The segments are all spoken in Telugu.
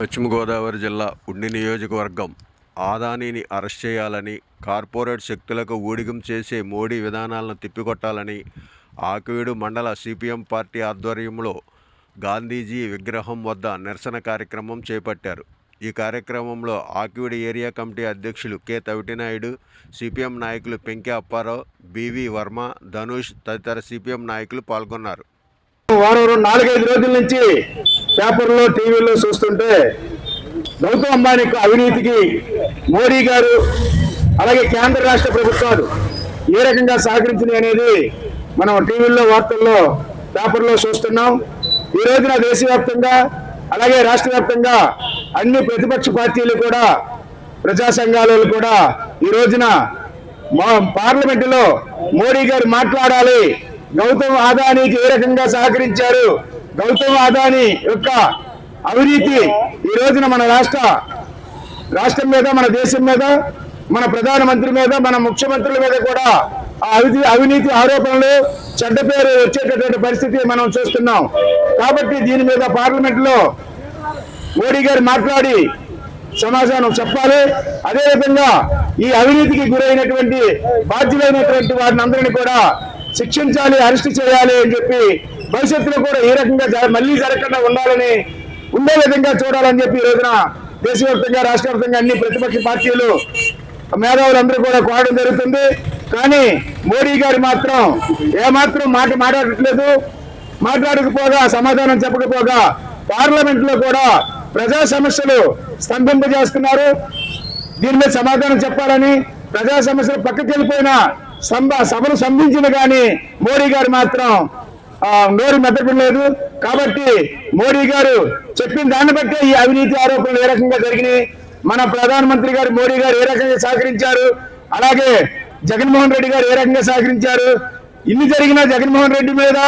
పశ్చిమ గోదావరి జిల్లా ఉండి నియోజకవర్గం ఆదానీని అరెస్ట్ చేయాలని కార్పొరేట్ శక్తులకు ఊడిగం చేసే మోడీ విధానాలను తిప్పికొట్టాలని ఆకువీడు మండల సిపిఎం పార్టీ ఆధ్వర్యంలో గాంధీజీ విగ్రహం వద్ద నిరసన కార్యక్రమం చేపట్టారు. ఈ కార్యక్రమంలో ఆకివీడు ఏరియా కమిటీ అధ్యక్షులు కె. తవిటినాయుడు సిపిఎం నాయకులు పెంకె అప్పారావు బివి వర్మ ధనుష్ తదితర సిపిఎం నాయకులు పాల్గొన్నారు. వారం నాలుగైదు రోజుల నుంచి పేపర్లో టీవీలో చూస్తుంటే గౌతమ్ అంబానీ అవినీతికి మోడీ గారు అలాగే కేంద్ర రాష్ట్ర ప్రభుత్వాలు ఏ రకంగా సహకరించినాయి అనేది మనం టీవీల్లో వార్తల్లో పేపర్లో చూస్తున్నాం. ఈ రోజున దేశవ్యాప్తంగా అలాగే రాష్ట్ర వ్యాప్తంగా అన్ని ప్రతిపక్ష పార్టీలు కూడా ప్రజా సంఘాలు కూడా ఈ రోజున మా పార్లమెంటులో మోడీ గారు మాట్లాడాలి. గౌతమ్ ఆదానీకి ఏ రకంగా సహకరించారు? గౌతమ్ అదానీ యొక్క అవినీతి ఈ రోజున మన రాష్ట్ర రాష్ట్రం మీద మన దేశం మీద మన ప్రధానమంత్రి మీద మన ముఖ్యమంత్రుల మీద కూడా ఆ అవినీతి అవినీతి ఆరోపణలు చెడ్డ పేరు వచ్చేటటువంటి పరిస్థితి మనం చూస్తున్నాం. కాబట్టి దీని మీద పార్లమెంట్లో మోడీ గారు మాట్లాడి సమాధానం చెప్పాలి. అదేవిధంగా ఈ అవినీతికి గురైనటువంటి బాధ్యులైనటువంటి వారిని అందరినీ కూడా శిక్షించాలి అరెస్ట్ చేయాలి అని చెప్పి భవిష్యత్తులో కూడా ఈ రకంగా మళ్ళీ జరగకుండా ఉండాలని ఉండే విధంగా చూడాలని చెప్పి ఈ రోజున దేశవ్యాప్తంగా రాష్ట్ర వ్యాప్తంగా అన్ని ప్రతిపక్ష పార్టీలు మేధావులందరూ కూడా కోరడం జరుగుతుంది. కానీ మోడీ గారు మాత్రం ఏమాత్రం మాట మాట్లాడట్లేదు. మాట్లాడకపోగా సమాధానం చెప్పకపోగా పార్లమెంట్లో కూడా ప్రజా సమస్యలు స్తంభింపజేస్తున్నారు. దీని మీద సమాధానం చెప్పాలని ప్రజా సమస్యలు పక్కకి వెళ్ళిపోయిన సభను స్తంభించిన కానీ మోడీ గారు మాత్రం నోరు మెత్తడం కాబట్టి మోడీ గారు చెప్పిన దాన్ని బట్టే ఈ అవినీతి ఆరోపణలు ఏ రకంగా జరిగినాయి? మన ప్రధానమంత్రి గారు మోడీ గారు ఏ రకంగా సహకరించారు? అలాగే జగన్మోహన్ రెడ్డి గారు ఏ రకంగా సహకరించారు? ఇన్ని జరిగినా జగన్మోహన్ రెడ్డి మీద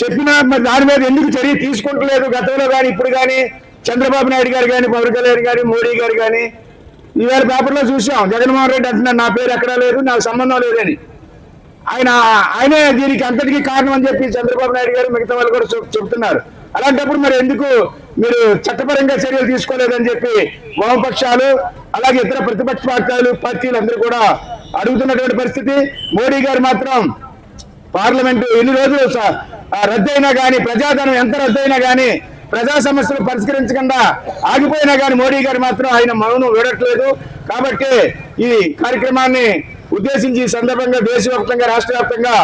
చెప్పిన మరి దాని మీద ఎందుకు చర్య తీసుకుంటలేదు గతంలో కానీ ఇప్పుడు కానీ చంద్రబాబు నాయుడు గారు కానీ పవన్ కళ్యాణ్ గారు మోడీ గారు కానీ ఈవేళ పేపర్లో చూసాం జగన్మోహన్ రెడ్డి అంటున్నారు నా పేరు ఎక్కడా లేదు నాకు సంబంధం లేదని. ఆయన ఆయనే దీనికి అంతటికీ కారణం అని చెప్పి చంద్రబాబు నాయుడు గారు మిగతా వాళ్ళు కూడా చెబుతున్నారు అలాంటప్పుడు మరి ఎందుకు మీరు చట్టపరంగా చర్యలు తీసుకోలేదని చెప్పి వామపక్షాలు అలాగే ఇతర ప్రతిపక్ష పార్టీలు పార్టీలు అందరూ కూడా అడుగుతున్నటువంటి పరిస్థితి. మోడీ గారు మాత్రం పార్లమెంటు ఎన్ని రోజులు స- రద్దయినా కానీ ప్రజాధనం ఎంత రద్దయినా కానీ ప్రజా సమస్యలు పరిష్కరించకుండా ఆగిపోయినా కానీ మోడీ గారు మాత్రం ఆయన మౌనం వీడట్లేదు. కాబట్టి ఈ కార్యక్రమాన్ని ఉద్దేశించి ఈ సందర్భంగా దేశవ్యాప్తంగా రాష్ట్ర వ్యాప్తంగా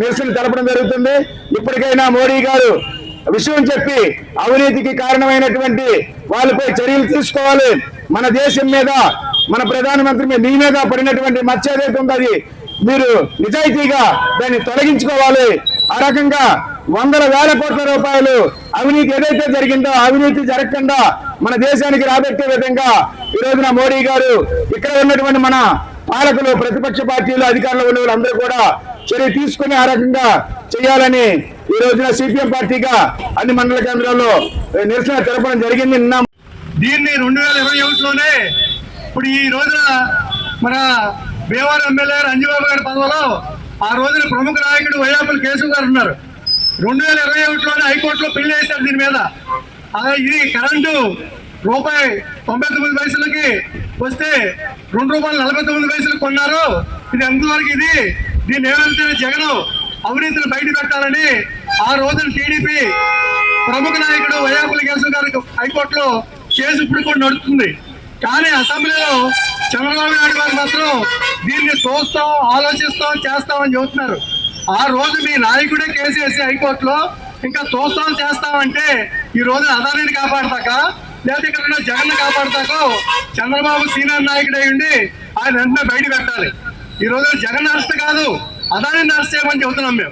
నిరసన తెలపడం జరుగుతుంది. ఇప్పటికైనా మోడీ గారు విషయం చెప్పి అవినీతికి కారణమైనటువంటి వాళ్ళపై చర్యలు తీసుకోవాలి. మన దేశం మీద మన ప్రధానమంత్రి మీద మీ మీద పడినటువంటి మచ్చ ఏదైతే ఉందో. అది మీరు నిజాయితీగా దాన్ని తొలగించుకోవాలి. ఆ రకంగా వందల వేల కోట్ల రూపాయలు అవినీతి ఏదైతే జరిగిందో అవినీతి జరగకుండా మన దేశానికి రాబెట్టే విధంగా ఈ రోజున మోడీ గారు ఇక్కడ ఉన్నటువంటి మన పాలకులు ప్రతిపక్ష పార్టీలు అధికారంలో ఉన్న వాళ్ళందరూ కూడా చర్య తీసుకుని ఆ రకంగా చేయాలని ఈ రోజున సిపిఎం పార్టీగా అన్ని మండల కేంద్రాల్లో నిరసన తెలపడం జరిగింది. నిన్న దీన్ని రెండు వేల ఇరవై ఒకటిలోనే ఇప్పుడు ఈ రోజున మన భీమవరం ఎమ్మెల్యే రంజిబాబు గారి పదవిలో ఆ రోజున ప్రముఖ నాయకుడు వైయాపుల కేసు గారు ఉన్నారు. రెండు వేల ఇరవై ఒకటిలోనే హైకోర్టులో పెళ్ళి చేశారు దీని మీద. ఇది కరెంటు రూపాయి తొంభై తొమ్మిది పైసలకి వస్తే రెండు రూపాయలు నలభై తొమ్మిది పైసలకు కొన్నారు. ఇది ఎంతవరకు ఇది? దీన్ని ఏమంటే జగన్ అవినీతిని బయట పెట్టాలని ఆ రోజున టీడీపీ ప్రముఖ నాయకుడు వైయాపుల కేసు గారికి హైకోర్టులో కేసు ఇప్పుడు కూడా నడుస్తుంది కానీ అసెంబ్లీలో చంద్రబాబు నాయుడు గారు మాత్రం దీన్ని చూస్తాం ఆలోచిస్తాం చేస్తామని చెబుతున్నారు. ఆ రోజు మీ నాయకుడే కేసు వేసి హైకోర్టులో ఇంకా చూస్తాం చేస్తామంటే ఈ రోజు అదానిని కాపాడతాక లేకపోతే ఇక్కడ ఉన్న జగన్ కాపాడతాకో చంద్రబాబు సీనియర్ నాయకుడు ఉండి ఆయన వెంటనే బయట పెట్టాలి. ఈ రోజు జగన్ అరెస్ట్ కాదు అదానిని అరెస్ట్ చేయమని చెబుతున్నాం మేము.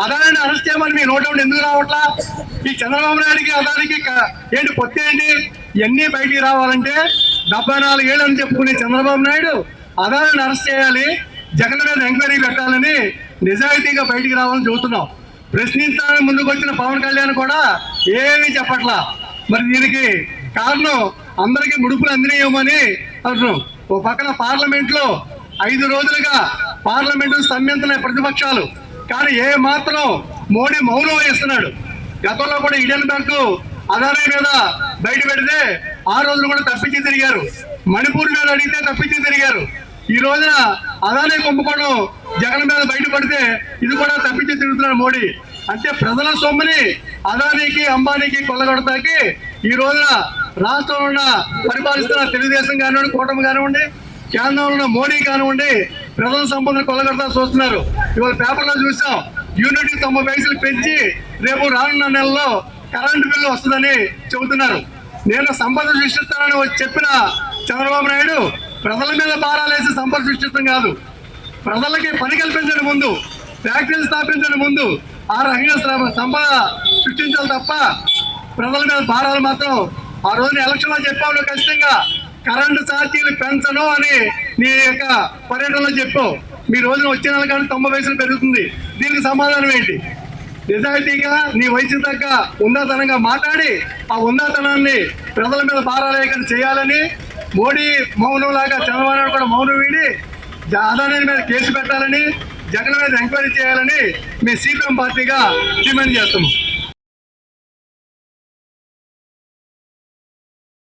అదానిని అరెస్ట్ చేయమని మీ నోట్ ఎందుకు రావట్లా? ఈ చంద్రబాబు నాయుడికి అదానికి క- ఏంటి పొత్తి ఏంటి? ఇవన్నీ బయటికి రావాలంటే డెబ్బై నాలుగు ఏళ్ళు అని చెప్పుకునే చంద్రబాబు నాయుడు అదానిని అరెస్ట్ చేయాలి జగన్ మీద ఎంక్వైరీ పెట్టాలని నిజాయితీగా బయటికి రావాలని చెబుతున్నాం. ప్రశ్నించడానికి ముందుకు వచ్చిన పవన్ కళ్యాణ్ కూడా ఏమీ చెప్పట్లా. మరి దీనికి కారణం అందరికీ ముడుపులు అందినేయమని అంటున్నాం ఓ పక్కన పార్లమెంట్లో ఐదు రోజులుగా పార్లమెంటు స్తంభించిన ప్రతిపక్షాలు. కానీ ఏ మాత్రం మోడీ మౌనం వహిస్తున్నాడు గతంలో కూడా ఇండియన్ బ్యాంకు అదానీ మీద బయట పెడితే ఆ రోజులు కూడా తప్పించి తిరిగారు. మణిపూర్ మీద అడిగితే తప్పించి తిరిగారు. ఈ రోజున అదానీ కుంభకోణం జగన్ మీద బయటపడితే ఇది కూడా తప్పించి తిరుగుతున్నాడు మోడీ. అంటే ప్రజల సొమ్ముని అదానీకి అంబానీకి కొల్లగొడతాకి ఈ రోజున రాష్ట్రంలో ఉన్న పరిపాలిస్తున్న తెలుగుదేశం కానివ్వండి కూటమి కానివ్వండి కేంద్రంలో ఉన్న మోడీ కానివ్వండి ప్రజల సంపదను కొలగడతా చూస్తున్నారు. ఇవాళ పేపర్లో చూసాం యూనిట్కి తొంభై పైసలు పెంచి రేపు రానున్న నెలలో కరెంటు బిల్లు వస్తుందని చెబుతున్నారు. నేను సంపద సృష్టిస్తానని చెప్పిన చంద్రబాబు నాయుడు ప్రజల మీద భారాలేసి సంపద సృష్టిస్తాం కాదు. ప్రజలకి పని కల్పించడం ముందు ఫ్యాక్టరీలు స్థాపించడం ముందు ఆ రకంగా సంపద సృష్టించాలి తప్ప ప్రజల మీద భారాలు మాత్రం ఆ రోజున ఎలక్షన్లో చెప్పావు ఖచ్చితంగా. కరెంటు ఛార్జీలు పెంచను అని నీ యొక్క పర్యటనలో చెప్పావు. మీ రోజున వచ్చే నెల కానీ తొంభై వయసులు పెరుగుతుంది. దీనికి సమాధానం ఏంటి? నిజాయితీగా నీ వయసు తగ్గ ఉన్నతనంగా మాట్లాడి ఆ ఉన్నతనాన్ని ప్రజల మీద భారాలేఖన చేయాలని మోడీ మౌనం లాగా చంద్రబాబు కూడా మౌనం వీడి అదాని మీద కేసు పెట్టాలని జగన్ మీద ఎంక్వైరీ చేయాలని మీ సిపిఎం పార్టీగా డిమాండ్ చేస్తున్నాం.